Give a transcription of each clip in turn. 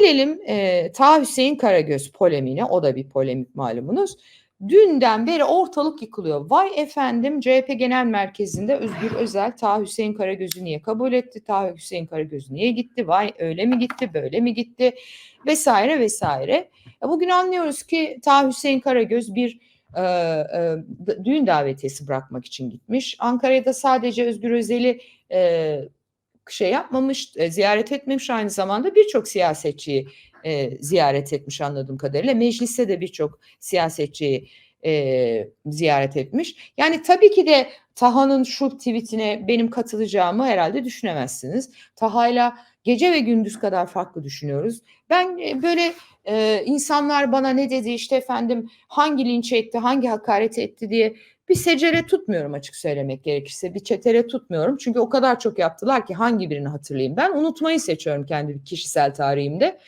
Gelelim e, Ta Hüseyin Karagöz polemiğine. O da bir polemik malumunuz. Dünden beri ortalık yıkılıyor. Vay efendim CHP Genel Merkezi'nde Özgür Özel Ta Hüseyin Karagöz'ü niye kabul etti? Ta Hüseyin Karagöz niye gitti? Vay öyle mi gitti? Böyle mi gitti? Vesaire vesaire. Bugün anlıyoruz ki Ta Hüseyin Karagöz bir e, e, düğün davetiyesi bırakmak için gitmiş. Ankara'ya da sadece Özgür Özel'i e, şey yapmamış, e, ziyaret etmemiş aynı zamanda birçok siyasetçiyi e, ziyaret etmiş anladığım kadarıyla. Mecliste de birçok siyasetçiyi e, ziyaret etmiş. Yani tabii ki de Taha'nın şu tweetine benim katılacağımı herhalde düşünemezsiniz. Taha'yla gece ve gündüz kadar farklı düşünüyoruz. Ben e, böyle e, insanlar bana ne dedi işte efendim hangi linç etti, hangi hakaret etti diye bir secere tutmuyorum açık söylemek gerekirse. Bir çetere tutmuyorum. Çünkü o kadar çok yaptılar ki hangi birini hatırlayayım. Ben unutmayı seçiyorum kendi kişisel tarihimde.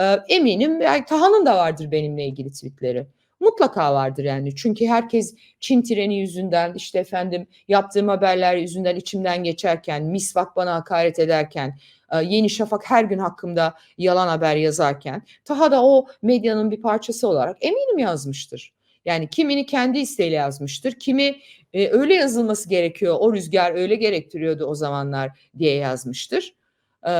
Ee, eminim yani Taha'nın da vardır benimle ilgili tweetleri. Mutlaka vardır yani. Çünkü herkes Çin treni yüzünden işte efendim yaptığım haberler yüzünden içimden geçerken, misvak bana hakaret ederken, e, Yeni Şafak her gün hakkımda yalan haber yazarken Taha da o medyanın bir parçası olarak eminim yazmıştır. Yani kimini kendi isteğiyle yazmıştır. Kimi e, öyle yazılması gerekiyor. O rüzgar öyle gerektiriyordu o zamanlar diye yazmıştır. E,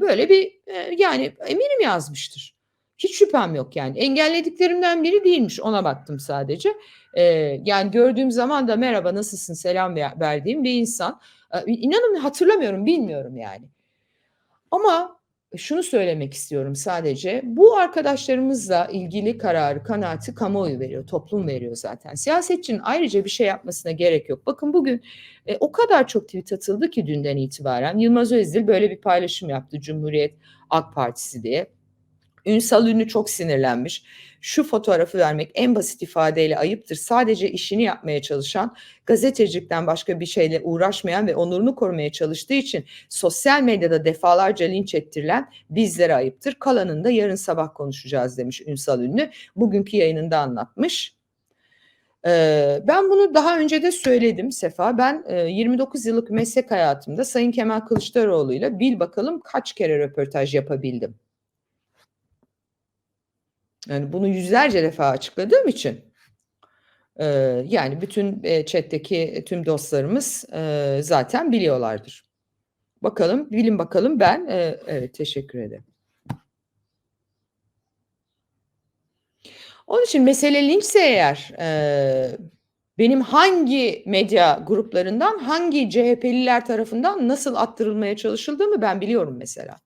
böyle bir e, yani eminim yazmıştır. Hiç şüphem yok yani. Engellediklerimden biri değilmiş. Ona baktım sadece. E, yani gördüğüm zaman da merhaba nasılsın selam verdiğim bir insan. E, inanın hatırlamıyorum bilmiyorum yani. Ama şunu söylemek istiyorum sadece. Bu arkadaşlarımızla ilgili kararı, kanaati kamuoyu veriyor, toplum veriyor zaten. Siyasetçinin ayrıca bir şey yapmasına gerek yok. Bakın bugün e, o kadar çok tweet atıldı ki dünden itibaren. Yılmaz Özdil böyle bir paylaşım yaptı Cumhuriyet AK Partisi diye. Ünsal Ünlü çok sinirlenmiş. Şu fotoğrafı vermek en basit ifadeyle ayıptır. Sadece işini yapmaya çalışan, gazetecilikten başka bir şeyle uğraşmayan ve onurunu korumaya çalıştığı için sosyal medyada defalarca linç ettirilen bizlere ayıptır. Kalanını da yarın sabah konuşacağız demiş Ünsal Ünlü. Bugünkü yayınında anlatmış. Ben bunu daha önce de söyledim Sefa. Ben 29 yıllık meslek hayatımda Sayın Kemal Kılıçdaroğlu ile bil bakalım kaç kere röportaj yapabildim. Yani bunu yüzlerce defa açıkladığım için e, yani bütün e, chat'teki tüm dostlarımız e, zaten biliyorlardır. Bakalım, bilin bakalım ben. E, evet, teşekkür ederim. Onun için mesele linçse eğer e, benim hangi medya gruplarından, hangi CHP'liler tarafından nasıl attırılmaya çalışıldığımı ben biliyorum mesela.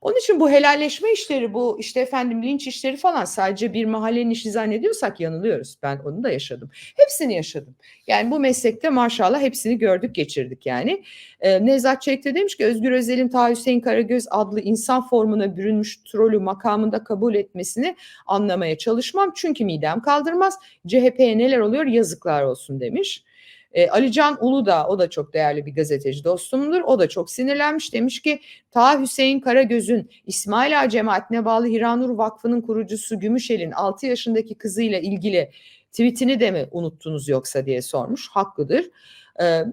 Onun için bu helalleşme işleri, bu işte efendim linç işleri falan sadece bir mahallenin işi zannediyorsak yanılıyoruz. Ben onu da yaşadım. Hepsini yaşadım. Yani bu meslekte maşallah hepsini gördük geçirdik yani. Ee, Nevzat Çelik de demiş ki Özgür Özel'in Ta Hüseyin Karagöz adlı insan formuna bürünmüş trolü makamında kabul etmesini anlamaya çalışmam. Çünkü midem kaldırmaz. CHP'ye neler oluyor yazıklar olsun demiş. E, Ali Can Ulu da o da çok değerli bir gazeteci dostumdur. O da çok sinirlenmiş. Demiş ki Ta Hüseyin Karagöz'ün İsmail Ağa cemaatine bağlı Hiranur Vakfı'nın kurucusu Gümüşel'in 6 yaşındaki kızıyla ilgili tweetini de mi unuttunuz yoksa diye sormuş. Haklıdır.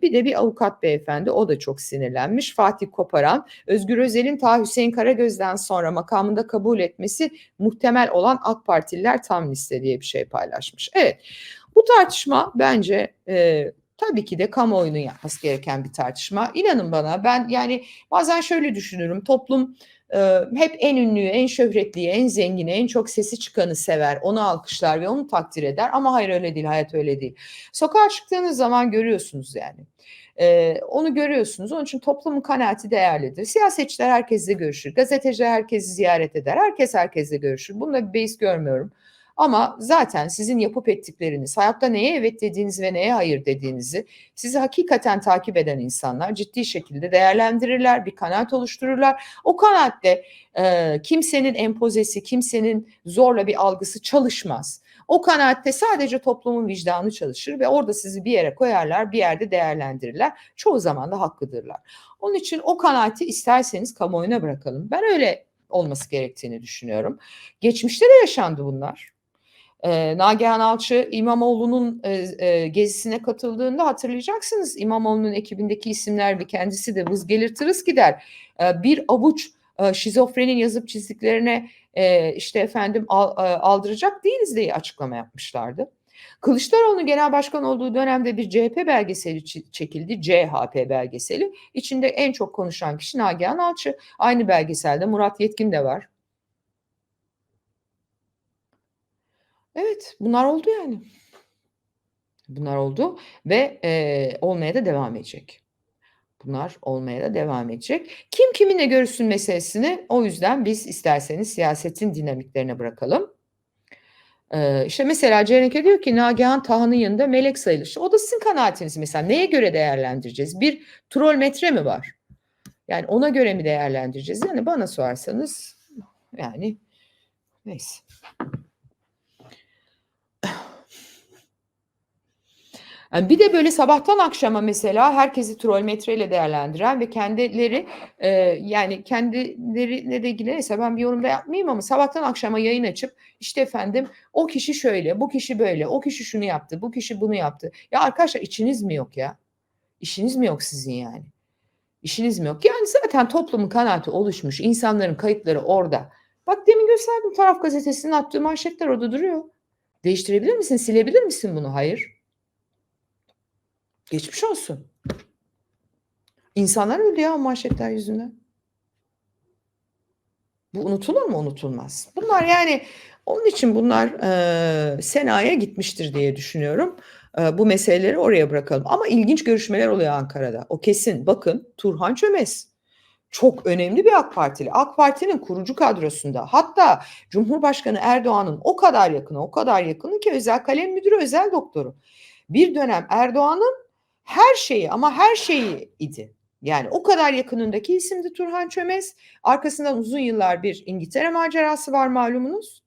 Bir de bir avukat beyefendi o da çok sinirlenmiş. Fatih Koparan, Özgür Özel'in ta Hüseyin Karagöz'den sonra makamında kabul etmesi muhtemel olan AK Partililer tam liste diye bir şey paylaşmış. Evet bu tartışma bence e, tabii ki de kamuoyunun yapması gereken bir tartışma. İnanın bana ben yani bazen şöyle düşünürüm. Toplum e, hep en ünlüyü, en şöhretliyi, en zengini, en çok sesi çıkanı sever, onu alkışlar ve onu takdir eder. Ama hayır öyle değil, hayat öyle değil. Sokağa çıktığınız zaman görüyorsunuz yani. Ee, onu görüyorsunuz. Onun için toplumun kanaati değerlidir. Siyasetçiler herkesle görüşür. Gazeteciler herkesi ziyaret eder. Herkes herkesle görüşür. Bunda bir beis görmüyorum. Ama zaten sizin yapıp ettikleriniz, hayatta neye evet dediğiniz ve neye hayır dediğinizi sizi hakikaten takip eden insanlar ciddi şekilde değerlendirirler, bir kanaat oluştururlar. O kanaatte e, kimsenin empozesi, kimsenin zorla bir algısı çalışmaz. O kanaatte sadece toplumun vicdanı çalışır ve orada sizi bir yere koyarlar, bir yerde değerlendirirler. Çoğu zaman da haklıdırlar. Onun için o kanaati isterseniz kamuoyuna bırakalım. Ben öyle olması gerektiğini düşünüyorum. Geçmişte de yaşandı bunlar. E, Nagihan Alçı İmamoğlu'nun e, e, gezisine katıldığında hatırlayacaksınız İmamoğlu'nun ekibindeki isimler ve kendisi de vız gelir tırıs gider. E, bir avuç e, şizofrenin yazıp çizdiklerine e, işte efendim al- e, aldıracak değiliz diye açıklama yapmışlardı. Kılıçdaroğlu'nun genel başkan olduğu dönemde bir CHP belgeseli çekildi. CHP belgeseli. İçinde en çok konuşan kişi Nagihan Alçı. Aynı belgeselde Murat Yetkin de var. Evet, bunlar oldu yani. Bunlar oldu ve e, olmaya da devam edecek. Bunlar olmaya da devam edecek. Kim kiminle görüşsün meselesini o yüzden biz isterseniz siyasetin dinamiklerine bırakalım. Ee, işte mesela Cerenke diyor ki Nagihan Tahan'ın yanında melek sayılır. O da sizin kanaatiniz mesela. Neye göre değerlendireceğiz? Bir troll metre mi var? Yani ona göre mi değerlendireceğiz? Yani bana sorarsanız yani neyse. Yani bir de böyle sabahtan akşama mesela herkesi troll metreyle değerlendiren ve kendileri e, yani kendilerine de ilgili neyse ben bir yorumda yapmayayım ama sabahtan akşama yayın açıp işte efendim o kişi şöyle, bu kişi böyle, o kişi şunu yaptı, bu kişi bunu yaptı. Ya arkadaşlar içiniz mi yok ya? İşiniz mi yok sizin yani? İşiniz mi yok? Yani zaten toplumun kanaati oluşmuş, insanların kayıtları orada. Bak demin gösterdim Taraf Gazetesi'nin attığı manşetler orada duruyor. Değiştirebilir misin, silebilir misin bunu? Hayır. Geçmiş olsun. İnsanlar öldü ya manşetler yüzünden. Bu unutulur mu? Unutulmaz. Bunlar yani onun için bunlar e, Sena'ya gitmiştir diye düşünüyorum. E, bu meseleleri oraya bırakalım. Ama ilginç görüşmeler oluyor Ankara'da. O kesin. Bakın Turhan Çömez. Çok önemli bir AK Partili. AK Parti'nin kurucu kadrosunda. Hatta Cumhurbaşkanı Erdoğan'ın o kadar yakını, o kadar yakını ki özel kalem müdürü, özel doktoru. Bir dönem Erdoğan'ın her şeyi ama her şeyi idi. Yani o kadar yakınındaki isimdi Turhan Çömez. Arkasından uzun yıllar bir İngiltere macerası var malumunuz.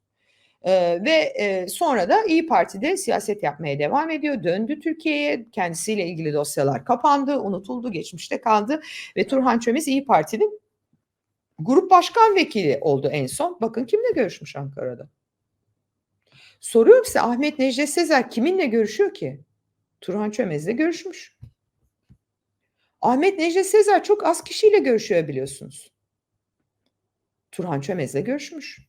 Ee, ve e, sonra da İyi Parti'de siyaset yapmaya devam ediyor. Döndü Türkiye'ye. Kendisiyle ilgili dosyalar kapandı, unutuldu, geçmişte kaldı. Ve Turhan Çömez İyi Parti'nin grup başkan vekili oldu en son. Bakın kimle görüşmüş Ankara'da. Soruyorum size Ahmet Necdet Sezer kiminle görüşüyor ki? Turhan Çömez'le görüşmüş. Ahmet Necdet Sezer çok az kişiyle görüşüyor biliyorsunuz. Turhan Çömez'le görüşmüş.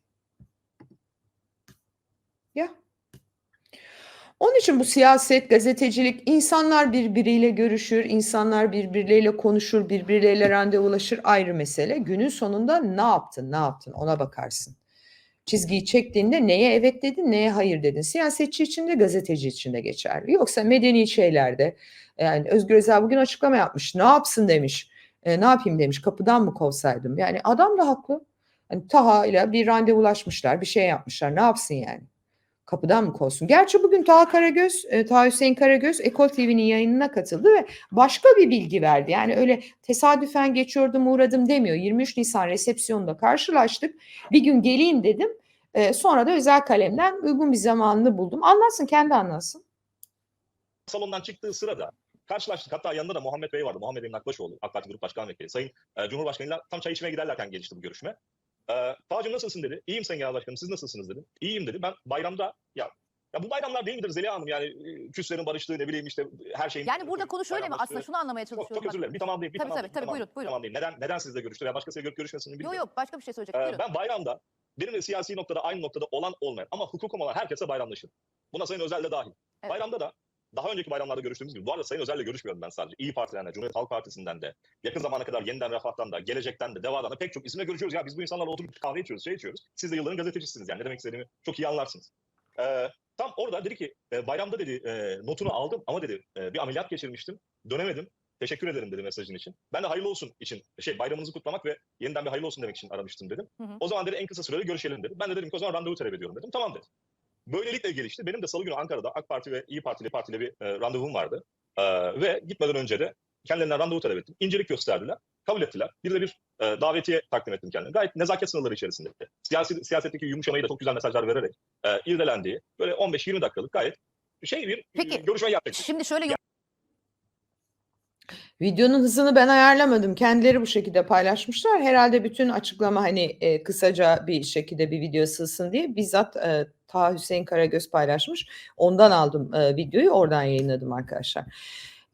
Ya. Onun için bu siyaset, gazetecilik, insanlar birbiriyle görüşür, insanlar birbirleriyle konuşur, birbirleriyle randevulaşır ayrı mesele. Günün sonunda ne yaptın, ne yaptın ona bakarsın. Çizgiyi çektiğinde neye evet dedin, neye hayır dedin. Siyasetçi için de gazeteci için de geçerli. Yoksa medeni şeylerde yani Özgür Özel bugün açıklama yapmış. Ne yapsın demiş. E, ne yapayım demiş. Kapıdan mı kovsaydım? Yani adam da haklı. Hani Taha ile bir randevulaşmışlar, bir şey yapmışlar. Ne yapsın yani? Kapıdan mı kovsun? Gerçi bugün Taha Karagöz, e, Taha Hüseyin Karagöz Ekol TV'nin yayınına katıldı ve başka bir bilgi verdi. Yani öyle tesadüfen geçiyordum uğradım demiyor. 23 Nisan resepsiyonunda karşılaştık. Bir gün geleyim dedim. E, sonra da özel kalemden uygun bir zamanını buldum. Anlatsın kendi anlatsın. salondan çıktığı sırada karşılaştık. Hatta yanında da Muhammed Bey vardı. Muhammed Emin Akbaşoğlu, AK Parti Grup Başkan Vekili. Sayın e, Cumhurbaşkanıyla tam çay içmeye giderlerken gelişti bu görüşme. E, Tacım nasılsın dedi. İyiyim Sayın Genel Başkanım siz nasılsınız dedim. İyiyim dedi. Ben bayramda ya ya bu bayramlar değil midir Zeliha Hanım yani e, küslerin barıştığı ne bileyim işte her şeyin Yani burada konu şöyle mi? Aslında şunu anlamaya Çok, çalışıyorum. çok özür dilerim. Bir tamamlayayım. Bir Tabii, tamamlayayım, tabii, tabii, tamamlayayım, buyurun, buyurun. tamamlayayım. Neden, neden sizle görüştüler? Ya başkasıyla görüp görüşmesini Yok bilmiyorum. yok başka bir şey söyleyecek. Ee, ben bayramda benimle siyasi noktada aynı noktada olan olmayan ama hukukum olan herkese bayramlaşırım. Buna Sayın Özel de dahil. Evet. Bayramda da daha önceki bayramlarda görüştüğümüz gibi bu arada Sayın Özel'le görüşmüyorum ben sadece. İyi Parti'den de, Cumhuriyet Halk Partisi'nden de, yakın zamana kadar Yeniden Refah'tan da, Gelecek'ten de, Deva'dan da pek çok isimle görüşüyoruz. Ya biz bu insanlarla oturup kahve içiyoruz, şey içiyoruz. Siz de yılların gazetecisiniz yani ne demek istediğimi çok iyi anlarsınız. Ee, tam orada dedi ki e, bayramda dedi e, notunu aldım ama dedi e, bir ameliyat geçirmiştim. Dönemedim. Teşekkür ederim dedi mesajın için. Ben de hayırlı olsun için şey bayramınızı kutlamak ve yeniden bir hayırlı olsun demek için aramıştım dedim. Hı hı. O zaman dedi en kısa sürede görüşelim dedi. Ben de dedim ki o zaman randevu talep ediyorum dedim. Tamam dedi. Böylelikle gelişti. Benim de salı günü Ankara'da AK Parti ve İyi Partili partiyle bir e, randevum vardı. E, ve gitmeden önce de kendilerinden randevu talep ettim. İncelik gösterdiler. Kabul ettiler. Bir de bir e, davetiye takdim ettim kendime. Gayet nezaket sınırları içerisinde. Siyasi, siyasetteki yumuşamayı da çok güzel mesajlar vererek e, irdelendiği böyle 15-20 dakikalık gayet şey bir Peki, görüşme yaptık. Şimdi şöyle Videonun hızını ben ayarlamadım. Kendileri bu şekilde paylaşmışlar. Herhalde bütün açıklama hani e, kısaca bir şekilde bir video sığsın diye bizzat e, Taha Hüseyin Karagöz paylaşmış. Ondan aldım e, videoyu, oradan yayınladım arkadaşlar.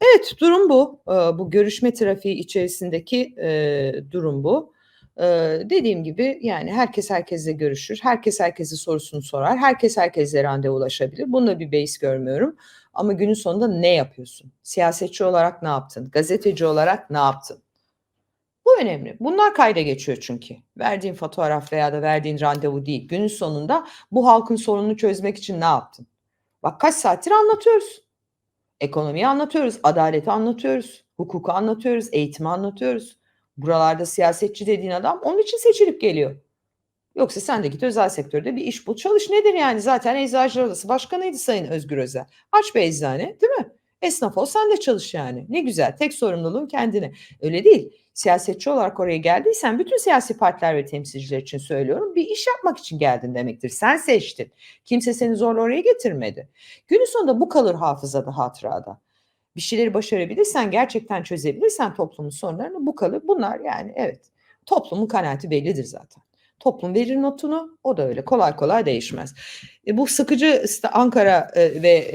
Evet, durum bu. E, bu görüşme trafiği içerisindeki e, durum bu. Ee, dediğim gibi yani herkes herkesle görüşür, herkes herkese sorusunu sorar, herkes herkesle randevulaşabilir. Bunda bir beis görmüyorum. Ama günün sonunda ne yapıyorsun? Siyasetçi olarak ne yaptın? Gazeteci olarak ne yaptın? Bu önemli. Bunlar kayda geçiyor çünkü. Verdiğin fotoğraf veya da verdiğin randevu değil. Günün sonunda bu halkın sorununu çözmek için ne yaptın? Bak kaç saattir anlatıyoruz. Ekonomiyi anlatıyoruz, adaleti anlatıyoruz, hukuku anlatıyoruz, eğitimi anlatıyoruz. Buralarda siyasetçi dediğin adam onun için seçilip geliyor. Yoksa sen de git özel sektörde bir iş bul çalış nedir yani zaten Eczacılar Odası Başkanıydı Sayın Özgür Özel. Aç bir eczane değil mi? Esnaf ol sen de çalış yani. Ne güzel tek sorumluluğun kendine. Öyle değil. Siyasetçi olarak oraya geldiysen bütün siyasi partiler ve temsilciler için söylüyorum. Bir iş yapmak için geldin demektir. Sen seçtin. Kimse seni zorla oraya getirmedi. Günün sonunda bu kalır hafızada, hatırada. Bir şeyleri başarabilirsen, gerçekten çözebilirsen toplumun sorunlarını bu kalır. Bunlar yani evet toplumun kanaati bellidir zaten. Toplum verir notunu o da öyle kolay kolay değişmez. E, bu sıkıcı Ankara e, ve